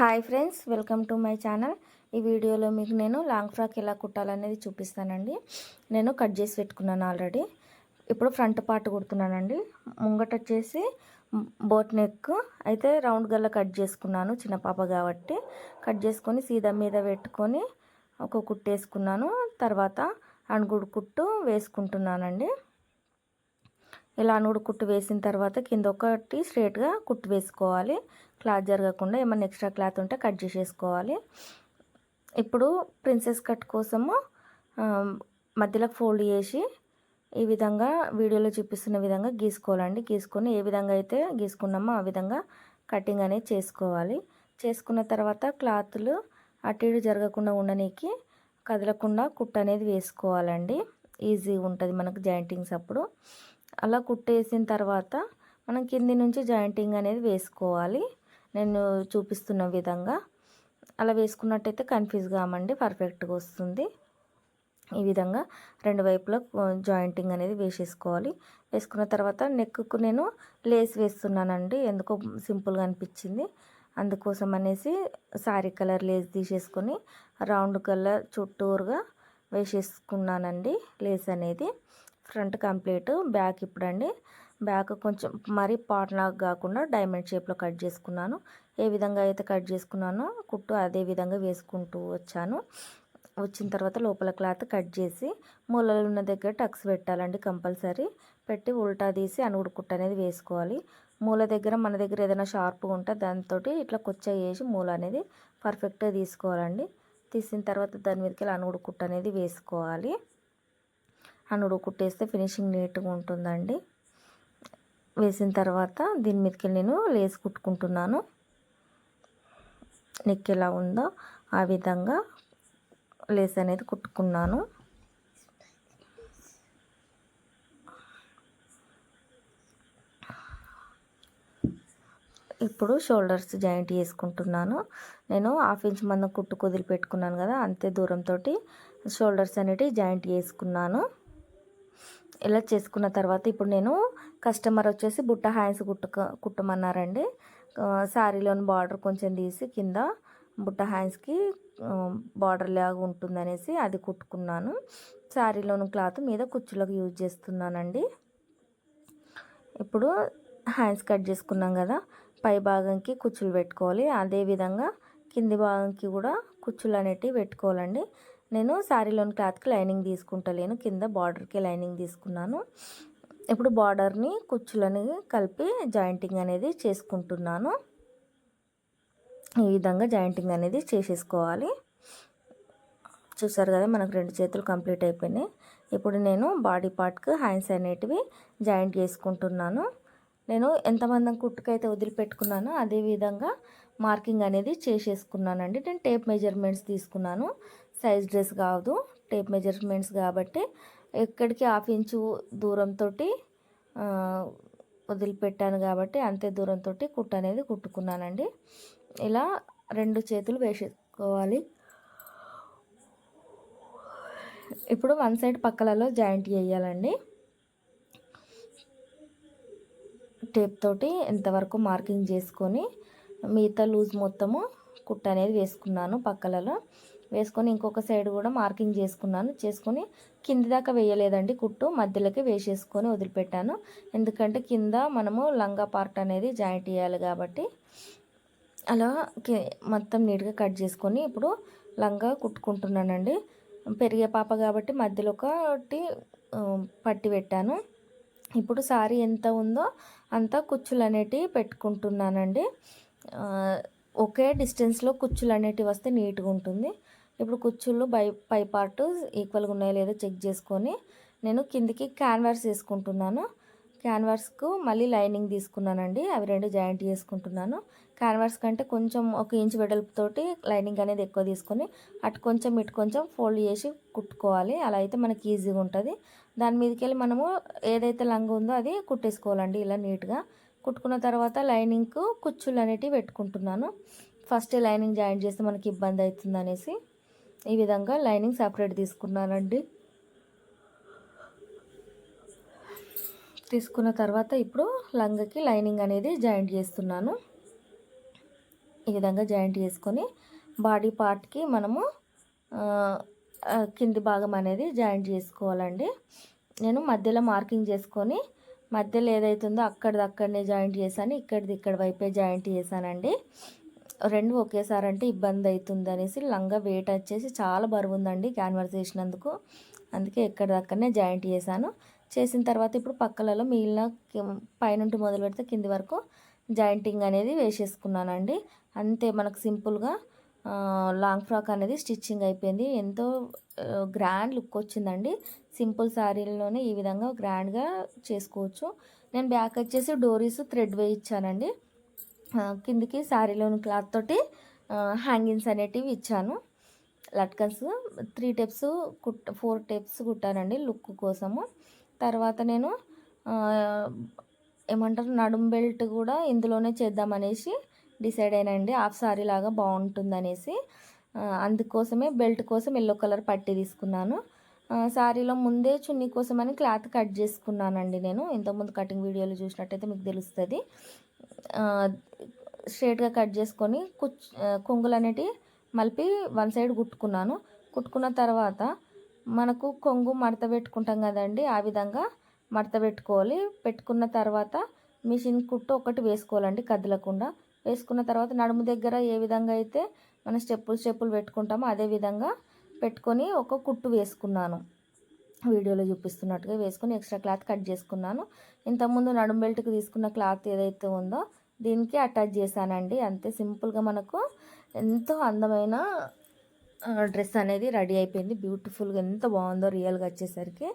Hi friends welcome to my channel. ఈ వీడియోలో మీకు నేను లాంగ్ ఫ్రాక్ ఎలా కుట్టాలనేది చూపిస్తానండి. నేను కట్ చేసి పెట్టుకున్నాను ఆల్రెడీ. ఇప్పుడు ఫ్రంట్ పార్ట్ కుడుతున్నానండి. ముంగట వచ్చేసి బోట్ నెక్ అయితే రౌండ్ గల్ల కట్ చేసుకున్నాను చిన్న పాప కాబట్టి. కట్ చేసుకొని సీదా మీద పెట్టుకొని ఒక కుట్టేసుకున్నాను. తర్వాత అణుగుడు కుట్టు వేసుకుంటున్నానండి. ఇలా నూడు కుట్టు వేసిన తర్వాత కింద ఒకటి స్ట్రేట్గా కుట్టు వేసుకోవాలి. క్లాత్ జరగకుండా ఏమైనా ఎక్స్ట్రా క్లాత్ ఉంటే కట్ చేసేసుకోవాలి. ఇప్పుడు ప్రిన్సెస్ కట్ కోసము మధ్యలో ఫోల్డ్ చేసి ఈ విధంగా వీడియోలో చూపిస్తున్న విధంగా గీసుకోవాలండి. గీసుకొని ఏ విధంగా అయితే గీసుకున్నామో ఆ విధంగా కటింగ్ అనేది చేసుకోవాలి. చేసుకున్న తర్వాత క్లాత్లు అటు ఇటు జరగకుండా ఉండనీకి కదలకుండా కుట్టు అనేది వేసుకోవాలండి. ఈజీగా ఉంటుంది మనకు జాయింటింగ్స్ అప్పుడు. అలా కుట్టేసిన తర్వాత మనం కింది నుంచి జాయింటింగ్ అనేది వేసుకోవాలి. నేను చూపిస్తున్న విధంగా. అలా వేసుకున్నట్టయితే కన్ఫ్యూజ్ కామండి పర్ఫెక్ట్గా వస్తుంది. ఈ విధంగా రెండు వైపులా జాయింటింగ్ అనేది వేసేసుకోవాలి. వేసుకున్న తర్వాత నెక్కు నేను లేస్ వేస్తున్నానండి. ఎందుకో సింపుల్గా అనిపించింది. అందుకోసం అనేసి సారీ కలర్ లేస్ తీసేసుకొని రౌండ్ కలర్ చుట్టూరుగా వేసేసుకున్నానండి లేస్ అనేది. ఫ్రంట్ కంప్లీట్ బ్యాక్ ఇప్పుడండి. బ్యాక్ కొంచెం మరీ పాట్ లాగా కాకుండా డైమండ్ షేప్లో కట్ చేసుకున్నాను. ఏ విధంగా అయితే కట్ చేసుకున్నానో కుట్టు అదే విధంగా వేసుకుంటూ వచ్చాను. వచ్చిన తర్వాత లోపల క్లాత్ కట్ చేసి మూలలు ఉన్న దగ్గర టక్స్ పెట్టాలండి కంపల్సరీ. పెట్టి ఉల్టా తీసి అనుగుడు కుట్టు అనేది వేసుకోవాలి. మూల దగ్గర మన దగ్గర ఏదైనా షార్ప్గా ఉంటే దాంతో ఇట్లా కొచ్చ వేసి మూల అనేది పర్ఫెక్ట్గా తీసుకోవాలండి. తీసిన తర్వాత దాని మీదకి అనుగుడు కుట్టు అనేది వేసుకోవాలి. అనుడు కుట్టేస్తే ఫినిషింగ్ నీట్గా ఉంటుందండి. వేసిన తర్వాత దీని మీదకి నేను లేస్ కుట్టుకుంటున్నాను. నెక్ ఎలా ఉందో ఆ విధంగా లేస్ అనేది కుట్టుకున్నాను. ఇప్పుడు షోల్డర్స్ జాయింట్ చేసుకుంటున్నాను. నేను హాఫ్ ఇంచ్ మందం కుట్టు కుదిలి పెట్టుకున్నాను కదా అంతే దూరంతో షోల్డర్స్ అనేటివి జాయింట్ చేసుకున్నాను. ఇలా చేసుకున్న తర్వాత ఇప్పుడు నేను కస్టమర్ వచ్చేసి బుట్ట హ్యాండ్స్ కుట్టుక కుట్టమన్నారండి. శారీలోని బార్డర్ కొంచెం తీసి కింద బుట్ట హ్యాండ్స్కి బార్డర్ లాగా ఉంటుందనేసి అది కుట్టుకున్నాను. శారీలోని క్లాత్ మీద కుచ్చులకు యూజ్ చేస్తున్నానండి. ఇప్పుడు హ్యాండ్స్ కట్ చేసుకున్నాం కదా పై భాగంకి కుచ్చులు పెట్టుకోవాలి. అదేవిధంగా కింది భాగంకి కూడా కుచ్చులు అనేటివి పెట్టుకోవాలండి. నేను శారీలోని క్లాత్కి లైనింగ్ తీసుకుంటలేను. కింద బార్డర్కి లైనింగ్ తీసుకున్నాను. ఇప్పుడు బార్డర్ని కుచ్చులని కలిపి జాయింటింగ్ అనేది చేసుకుంటున్నాను. ఈ విధంగా జాయింటింగ్ అనేది చేసేసుకోవాలి. చూసారు కదా మనకు రెండు చేతులు కంప్లీట్ అయిపోయినాయి. ఇప్పుడు నేను బాడీ పార్ట్కి హ్యాండ్స్ అనేటివి జాయింట్ చేసుకుంటున్నాను. నేను ఎంతమంది కుట్టుకైతే వదిలిపెట్టుకున్నానో అదే విధంగా మార్కింగ్ అనేది చేసేసుకున్నానండి. నేను టేప్ మెజర్మెంట్స్ తీసుకున్నాను. సైజ్ డ్రెస్ కాదు టేప్ మెజర్మెంట్స్ కాబట్టి ఎక్కడికి హాఫ్ ఇంచు దూరంతో వదిలిపెట్టాను కాబట్టి అంతే దూరంతో కుట్టు అనేది కుట్టుకున్నానండి. ఇలా రెండు చేతులు వేసుకోవాలి. ఇప్పుడు వన్ సైడ్ పక్కలలో జాయింట్ చేయాలండి. టేప్ తోటి ఎంతవరకు మార్కింగ్ చేసుకొని మిగతా లూజ్ మొత్తము కుట్ట అనేది వేసుకున్నాను పక్కలలో. వేసుకొని ఇంకొక సైడ్ కూడా మార్కింగ్ చేసుకున్నాను. చేసుకొని కింది దాకా వేయలేదండి కుట్టు. మధ్యలోకి వేసేసుకొని వదిలిపెట్టాను. ఎందుకంటే కింద మనము లంగా పార్ట్ అనేది జాయింట్ చేయాలి కాబట్టి. అలా మొత్తం నీట్గా కట్ చేసుకొని ఇప్పుడు లంగా కుట్టుకుంటున్నానండి. పెరిగే పాప కాబట్టి మధ్యలో ఒకటి పట్టి పెట్టాను. ఇప్పుడు సారీ ఎంత ఉందో అంత కుచ్చులు అనేటివి పెట్టుకుంటున్నానండి. ఒకే డిస్టెన్స్లో కుచ్చులు అనేటివి వస్తే నీట్గా ఉంటుంది. ఇప్పుడు కుచ్చుళ్ళు బై పై పార్ట్ ఈక్వల్గా ఉన్నాయో లేదో చెక్ చేసుకొని నేను కిందికి క్యాన్వాస్ వేసుకుంటున్నాను. క్యాన్వాస్కు మళ్ళీ లైనింగ్ తీసుకున్నానండి. అవి రెండు జాయింట్ చేసుకుంటున్నాను. క్యాన్వాస్ కంటే కొంచెం ఒక ఇంచ్ వెడల్పుతోటి లైనింగ్ అనేది ఎక్కువ తీసుకొని అటు కొంచెం ఇటు కొంచెం ఫోల్డ్ చేసి కుట్టుకోవాలి. అలా అయితే మనకి ఈజీగా ఉంటుంది. దాని మీదకి వెళ్ళి మనము ఏదైతే లంగ్ ఉందో అది కుట్టేసుకోవాలండి ఇలా నీట్గా కుట్టుకున్న తర్వాత లైనింగ్కు కుచ్చులు అనేటివి పెట్టుకుంటున్నాను. ఫస్ట్ లైనింగ్ జాయింట్ చేస్తే మనకి ఇబ్బంది అవుతుంది అనేసి. ఈ విధంగా లైనింగ్ సపరేట్ తీసుకున్నానండి. తీసుకున్న తర్వాత ఇప్పుడు లంగకి లైనింగ్ అనేది జాయింట్ చేస్తున్నాను. ఈ విధంగా జాయింట్ చేసుకొని బాడీ పార్ట్కి మనము కింది భాగం అనేది జాయింట్ చేసుకోవాలండి. నేను మధ్యలో మార్కింగ్ చేసుకొని మధ్యలో ఏదైతుందో అక్కడిది అక్కడనే జాయింట్ చేశాను ఇక్కడిది ఇక్కడ వైపే జాయింట్ చేశానండి. రెండు ఒకేసారి అంటే ఇబ్బంది అవుతుంది అనేసి లంగా వెయిట్ వచ్చేసి చాలా బరువు ఉందండి క్యాన్వర్స్ చేసినందుకు. అందుకే ఎక్కడిదక్కడనే జాయింట్ చేశాను. చేసిన తర్వాత ఇప్పుడు పక్కలలో మిగిలిన కి- పైనుండి మొదలు పెడితే కింది వరకు జాయింటింగ్ అనేది వేసేసుకున్నానండి. అంతే మనకు సింపుల్గా లాంగ్ ఫ్రాక్ అనేది స్టిచ్చింగ్ అయిపోయింది. ఎంతో గ్రాండ్ లుక్ వచ్చిందండి. సింపుల్ శారీలోనే ఈ విధంగా గ్రాండ్గా చేసుకోవచ్చు. నేను బ్యాక్ వచ్చేసి డోరీస్ థ్రెడ్ వేయించానండి కిందికి శారీలోని క్లాత్ తోటి హ్యాంగింగ్స్ అనేటివి ఇచ్చాను. లట్కన్స్ త్రీ టెప్స్ కుట్ ఫోర్ టెప్స్ కుట్టానండి లుక్ కోసము. తర్వాత నేను ఏమంటారు నడుం బెల్ట్ కూడా ఇందులోనే చేద్దామనేసి డిసైడ్ అయినండి హాఫ్ సారీ లాగా బాగుంటుందనేసి అందుకోసమే బెల్ట్ కోసం ఎల్లో కలర్ పట్టి తీసుకున్నాను. శారీలో ముందే చున్నీ కోసం అని క్లాత్ కట్ చేసుకున్నానండి నేను. ఇంతకుముందు కటింగ్ వీడియోలు చూసినట్టయితే మీకు తెలుస్తుంది. స్ట్రేట్గా కట్ చేసుకొని కుచ్ ఆ, కొంగులు అనేటివి మలిపి వన్ సైడ్ కుట్టుకున్నాను. కుట్టుకున్న తర్వాత మనకు కొంగు మడత పెట్టుకుంటాం కదండి ఆ విధంగా మడత పెట్టుకోవాలి. పెట్టుకున్న తర్వాత మిషన్ కుట్టు ఒకటి వేసుకోవాలండి కదలకుండా. వేసుకున్న తర్వాత నడుము దగ్గర ఏ విధంగా అయితే మన స్టెప్పులు స్టెప్పులు పెట్టుకుంటామో అదే విధంగా పెట్టుకొని ఒక కుట్టు వేసుకున్నాను. వీడియోలో చూపిస్తున్నట్టుగా వేసుకొని ఎక్స్ట్రా క్లాత్ కట్ చేసుకున్నాను. ఇంతకుముందు నడుం బెల్ట్కి తీసుకున్న క్లాత్ ఏదైతే ఉందో దీనికి అటాచ్ చేశానండి. అంతే సింపుల్గా మనకు ఎంతో అందమైన డ్రెస్ అనేది రెడీ అయిపోయింది. బ్యూటిఫుల్గా ఎంత బాగుందో రియల్గా వచ్చేసరికి.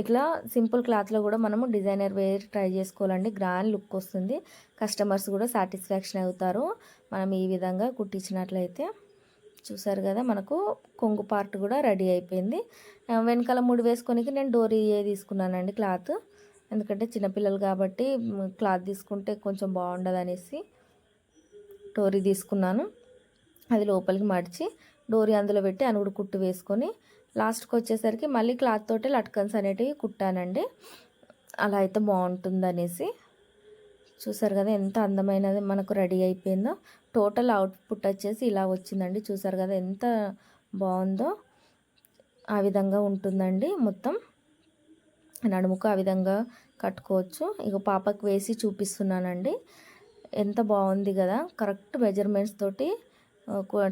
ఇట్లా సింపుల్ క్లాత్లో కూడా మనము డిజైనర్ వేర్ ట్రై చేసుకోవాలండి. గ్రాండ్ లుక్ వస్తుంది. కస్టమర్స్ కూడా సాటిస్ఫాక్షన్ అవుతారు. మనం ఈ విధంగా కుట్టించినట్లయితే. చూసారు కదా మనకు కొంగు పార్ట్ కూడా రెడీ అయిపోయింది. వెనకాల ముడి వేసుకొనికి నేను డోరీ తీసుకున్నానండి క్లాత్. ఎందుకంటే చిన్నపిల్లలు కాబట్టి క్లాత్ తీసుకుంటే కొంచెం బాగుండదు అనేసి డోరీ తీసుకున్నాను. అది లోపలికి మడిచి డోరీ అందులో పెట్టి అనుగుడు కుట్టు వేసుకొని లాస్ట్కి వచ్చేసరికి మళ్ళీ క్లాత్ తోటే లట్కన్స్ అనేటివి కుట్టానండి. అలా అయితే బాగుంటుంది అనేసి చూసారు కదా ఎంత అందమైనది మనకు రెడీ అయిపోయిందో. టోటల్ అవుట్పుట్ వచ్చేసి ఇలా వచ్చిందండి. చూసారు కదా ఎంత బాగుందో. ఆ విధంగా ఉంటుందండి మొత్తం. నడుముకు ఆ విధంగా కట్టుకోవచ్చు. ఇక పాపకు వేసి చూపిస్తున్నానండి. ఎంత బాగుంది కదా. కరెక్ట్ మెజర్మెంట్స్ తోటి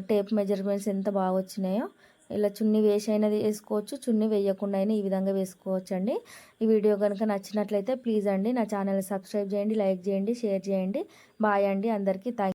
టేప్ మెజర్మెంట్స్ ఎంత బాగా వచ్చినాయో. ఇలా చున్నీ వేసి అయినది వేసుకోవచ్చు చున్నీ వేయకుండా అయినా ఈ విధంగా వేసుకోవచ్చు అండి ఈ వీడియో కనుక నచ్చినట్లయితే ప్లీజ్ అండి నా ఛానల్ సబ్స్క్రైబ్ చేయండి లైక్ చేయండి షేర్ చేయండి. బాయ్ అండి అందరికీ థ్యాంక్